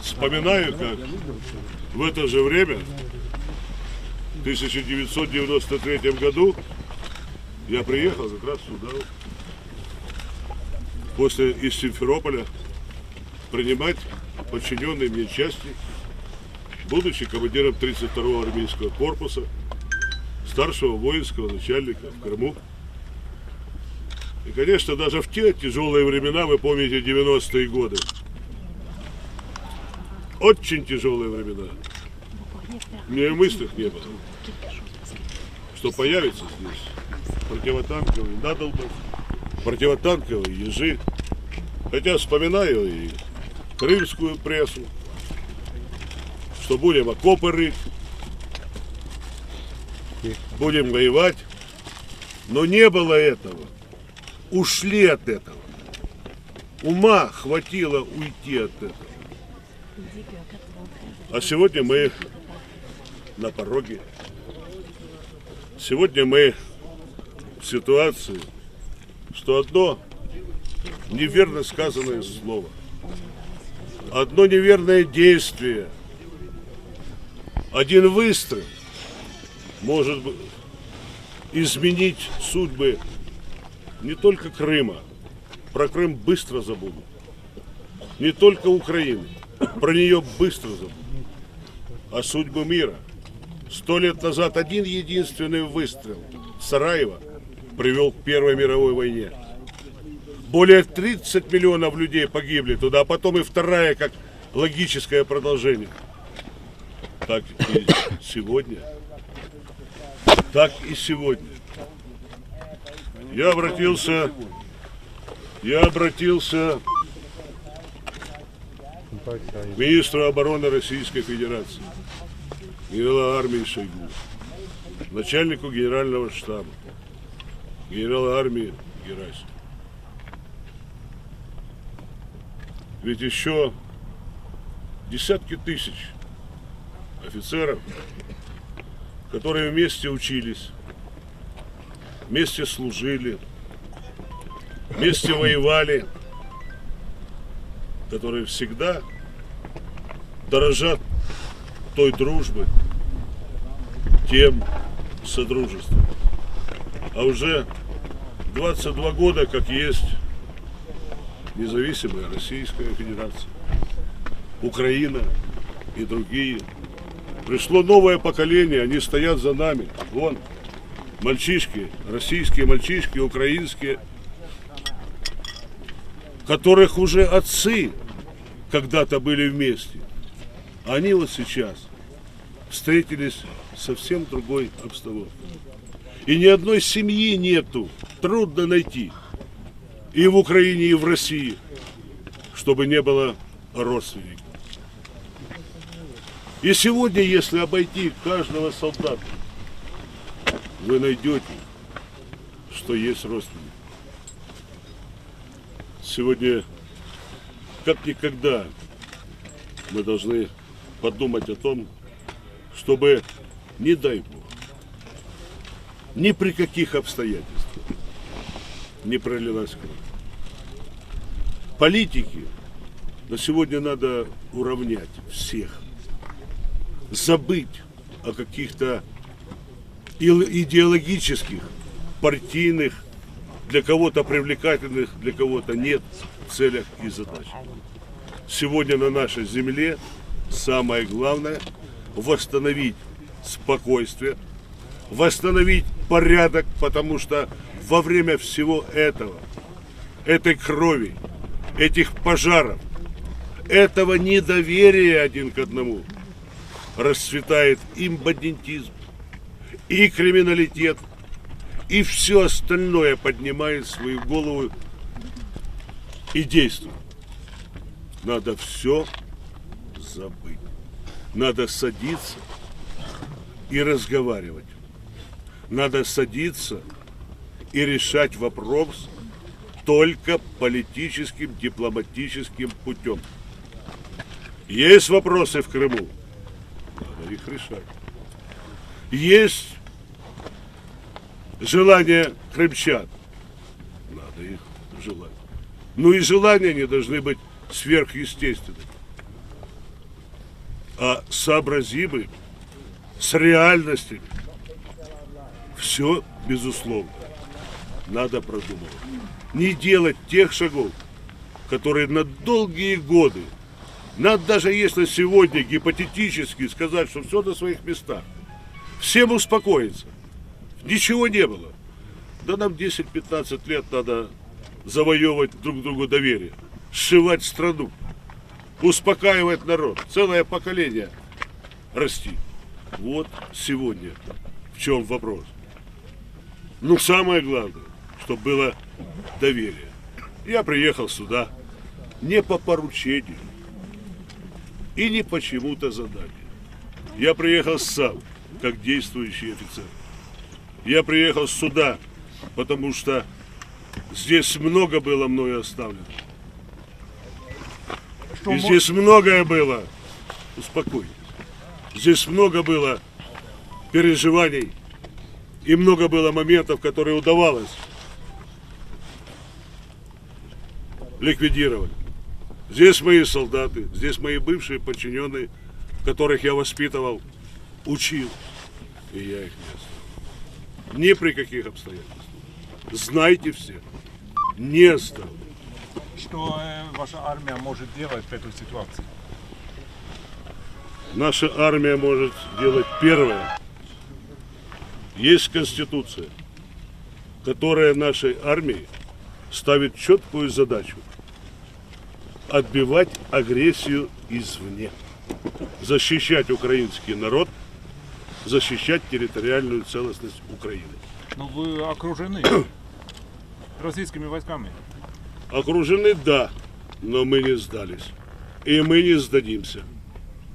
вспоминаю, как в это же время, в 1993 году, я приехал как раз сюда, после из Симферополя, принимать подчиненные мне части, будучи командиром 32-го армейского корпуса, старшего воинского начальника в Крыму. И, конечно, даже в те тяжелые времена, вы помните 90-е годы, очень тяжелые времена, мне и в мыслях не было, что появится здесь противотанковый надолбов, противотанковые ежи. Хотя вспоминаю и крымскую прессу, что будем окопы рыть, будем воевать. Но не было этого. Ушли от этого. Ума хватило уйти от этого. А сегодня мы на пороге. Сегодня мы в ситуации, что одно неверно сказанное слово, одно неверное действие, один выстрел может изменить судьбы не только Крыма, про Крым быстро забудут, не только Украины, про нее быстро забудут, а судьбу мира. Сто лет назад один единственный выстрел Сараева привел к Первой мировой войне. Более 30 миллионов людей погибли туда, а потом и вторая, как логическое продолжение. Так и сегодня. Так и сегодня. Я обратился, я обратился к министру обороны Российской Федерации, генерала армии Шойгу, начальнику генерального штаба, генерала армии Герасимова. Ведь еще десятки тысяч офицеров, которые вместе учились, вместе служили, вместе воевали, которые всегда дорожат той дружбы, тем содружеством. А уже 22 года, как есть независимая Российская Федерация, Украина и другие. Пришло новое поколение, они стоят за нами. Вон, мальчишки, российские мальчишки, украинские, которых уже отцы когда-то были вместе. Они вот сейчас встретились совсем другой обстановкой. И ни одной семьи нету, трудно найти. И в Украине, и в России, чтобы не было родственников. И сегодня, если обойти каждого солдата, вы найдете, что есть родственник. Сегодня, как никогда, мы должны подумать о том, чтобы, не дай Бог, ни при каких обстоятельствах не пролилась кровь. Политики на сегодня надо уравнять всех. Забыть о каких-то идеологических, партийных, для кого-то привлекательных, для кого-то нет целях и задач. Сегодня на нашей земле самое главное восстановить спокойствие, восстановить порядок, потому что во время всего этого, этой крови, этих пожаров, этого недоверия один к одному, расцветает и бандитизм, и криминалитет, и все остальное поднимает свою голову и действует. Надо все забыть. Надо садиться и разговаривать. Надо садиться и решать вопрос только политическим, дипломатическим путем. Есть вопросы в Крыму, надо их решать. Есть желание крымчан, надо их желать. Ну и желания не должны быть сверхъестественными. А сообразимы с реальностями. Все, безусловно, надо продумывать. Не делать тех шагов, которые на долгие годы, надо даже если сегодня гипотетически сказать, что все на своих местах, всем успокоиться. Ничего не было. Да нам 10-15 лет надо завоевывать друг другу доверие, сшивать страну, успокаивать народ, целое поколение расти. Вот сегодня в чем вопрос. Ну, самое главное, чтобы было доверие. Я приехал сюда не по поручению и не почему-то заданию. Я приехал сам, как действующий офицер. Я приехал сюда, потому что здесь много было мною оставлено. И здесь многое было. Успокойтесь. Здесь много было переживаний и много было моментов, которые удавалось ликвидировать. Здесь мои солдаты, здесь мои бывшие подчиненные, которых я воспитывал, учил, и я их не оставлю. Ни при каких обстоятельствах. Знайте все, не оставлю. Что э, ваша армия может делать в этой ситуации? Наша армия может делать первое. Есть Конституция, которая нашей армии ставит четкую задачу отбивать агрессию извне, защищать украинский народ, защищать территориальную целостность Украины. Ну вы окружены российскими войсками. Окружены, да, но мы не сдались. И мы не сдадимся.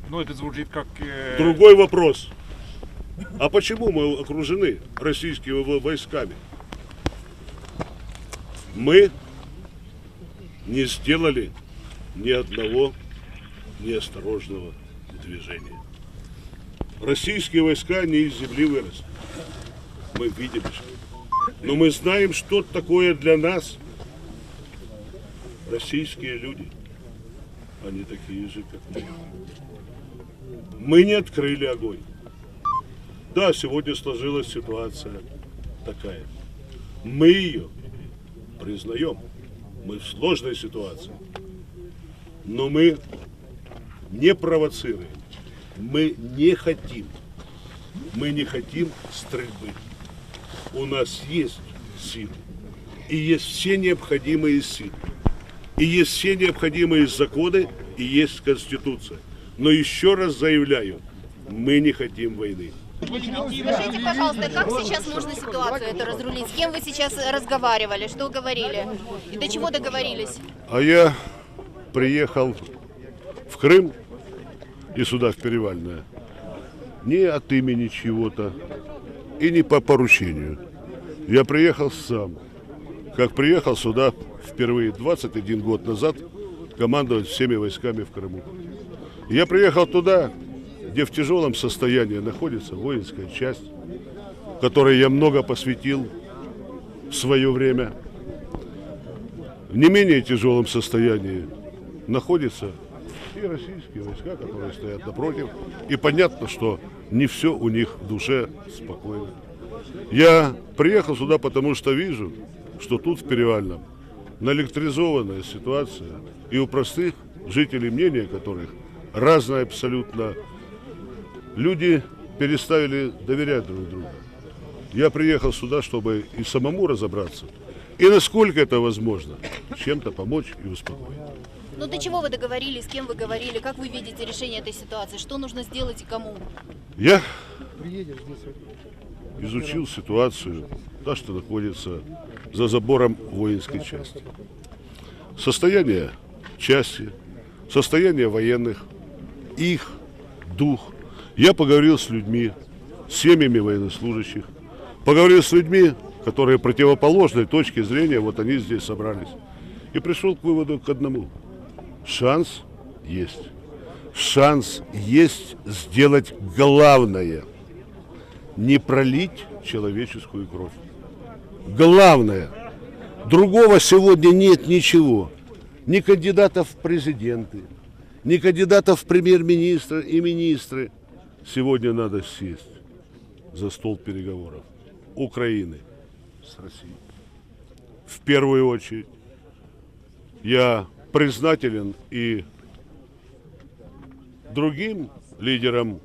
Ну это звучит как... э, Другой вопрос. А почему мы окружены российскими во- войсками? Мы не сделали ни одного неосторожного движения. Российские войска не из земли выросли. Мы видим, что. Но мы знаем, что такое для нас российские люди. Они такие же, как мы. Мы не открыли огонь. Да, сегодня сложилась ситуация такая. Мы ее признаем. Мы в сложной ситуации. Но мы не провоцируем. Мы не хотим. Мы не хотим стрельбы. У нас есть силы. И есть все необходимые силы. И есть все необходимые законы, и есть Конституция. Но еще раз заявляю, мы не хотим войны. Скажите, пожалуйста, как сейчас можно ситуацию эту разрулить? С кем вы сейчас разговаривали? Что говорили? И до чего договорились? А я приехал в Крым и сюда, в Перевальное, не от имени чего-то и не по поручению. Я приехал сам. Как приехал сюда впервые 21 год назад командовать всеми войсками в Крыму. Я приехал туда, где в тяжелом состоянии находится воинская часть, которой я много посвятил в свое время – в не менее тяжелом состоянии находятся и российские войска, которые стоят напротив. И понятно, что не все у них в душе спокойно. Я приехал сюда, потому что вижу, что тут в Перевальном наэлектризованная ситуация, и у простых жителей, мнения которых разное абсолютно, люди переставили доверять друг другу. Я приехал сюда, чтобы и самому разобраться, и насколько это возможно, чем-то помочь и успокоить. Ну до чего вы договорились, с кем вы говорили? Как вы видите решение этой ситуации? Что нужно сделать и кому? Я изучил ситуацию, та, что находится за забором воинской части. Состояние части, состояние военных, их дух. Я поговорил с людьми, с семьями военнослужащих, поговорил с людьми, которые противоположной точки зрения, вот они здесь собрались. И пришел к выводу к одному. Шанс есть. Шанс есть сделать главное. Не пролить человеческую кровь. Главное. Другого сегодня нет ничего. Ни кандидатов в президенты, ни кандидатов в премьер-министра и министры. Сегодня надо сесть за стол переговоров Украины с Россией. В первую очередь я признателен и другим лидерам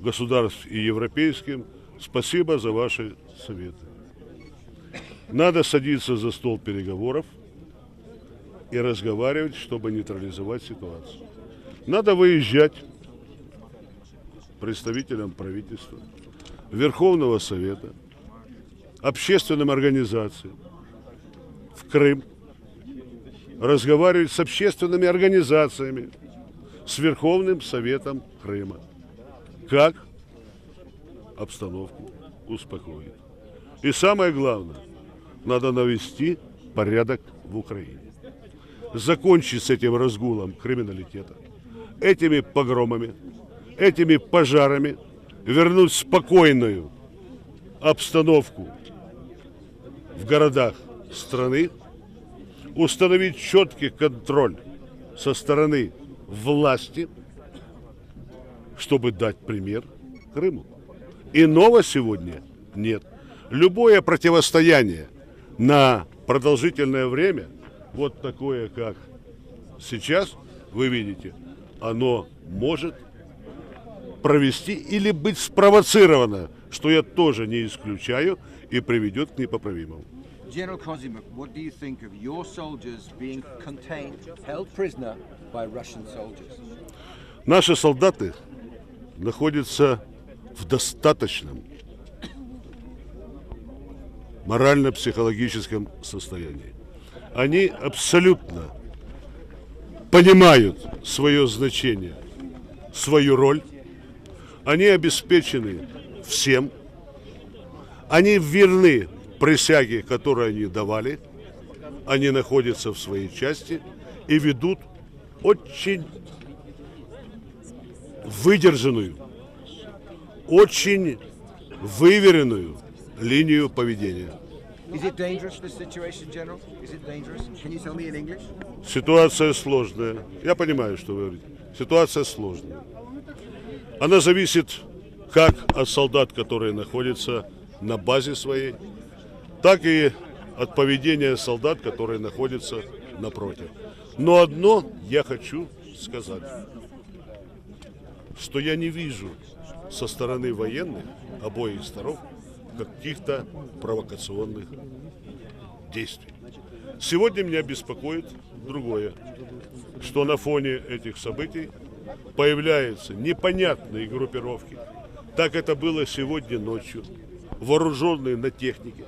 государств и европейским. Спасибо за ваши советы. Надо садиться за стол переговоров и разговаривать, чтобы нейтрализовать ситуацию. Надо выезжать представителям правительства, Верховного Совета, общественным организациям в Крым, разговаривать с общественными организациями, с Верховным Советом Крыма. Как обстановку успокоить. И самое главное, надо навести порядок в Украине. Закончить с этим разгулом криминалитета, этими погромами, этими пожарами, вернуть спокойную обстановку в городах страны, установить четкий контроль со стороны власти, чтобы дать пример Крыму. Иного сегодня нет. Любое противостояние на продолжительное время, вот такое, как сейчас, вы видите, оно может провести или быть спровоцировано, что я тоже не исключаю и приведет к непоправимому. General Kozimuk, what do you think of your soldiers being contained, held prisoner by Russian soldiers? Наши солдаты находятся в достаточном морально-психологическом состоянии. Они абсолютно понимают свое значение, свою роль. Они обеспечены всем. Они верны присяге, которую они давали. Они находятся в своей части и ведут очень выдержанную, очень выверенную линию поведения. Ситуация сложная. Я понимаю, что вы говорите. Ситуация сложная. Она зависит как от солдат, которые находятся на базе своей, так и от поведения солдат, которые находятся напротив. Но одно я хочу сказать, что я не вижу со стороны военных обоих сторон каких-то провокационных действий. Сегодня меня беспокоит другое, что на фоне этих событий появляются непонятные группировки. Так это было сегодня ночью, вооруженные на технике,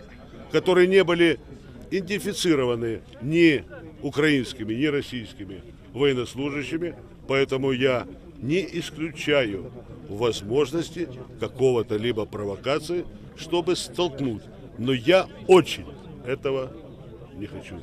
которые не были идентифицированы ни украинскими, ни российскими военнослужащими, поэтому я не исключаю возможности какого-то либо провокации, чтобы столкнуть. Но я очень этого не хочу.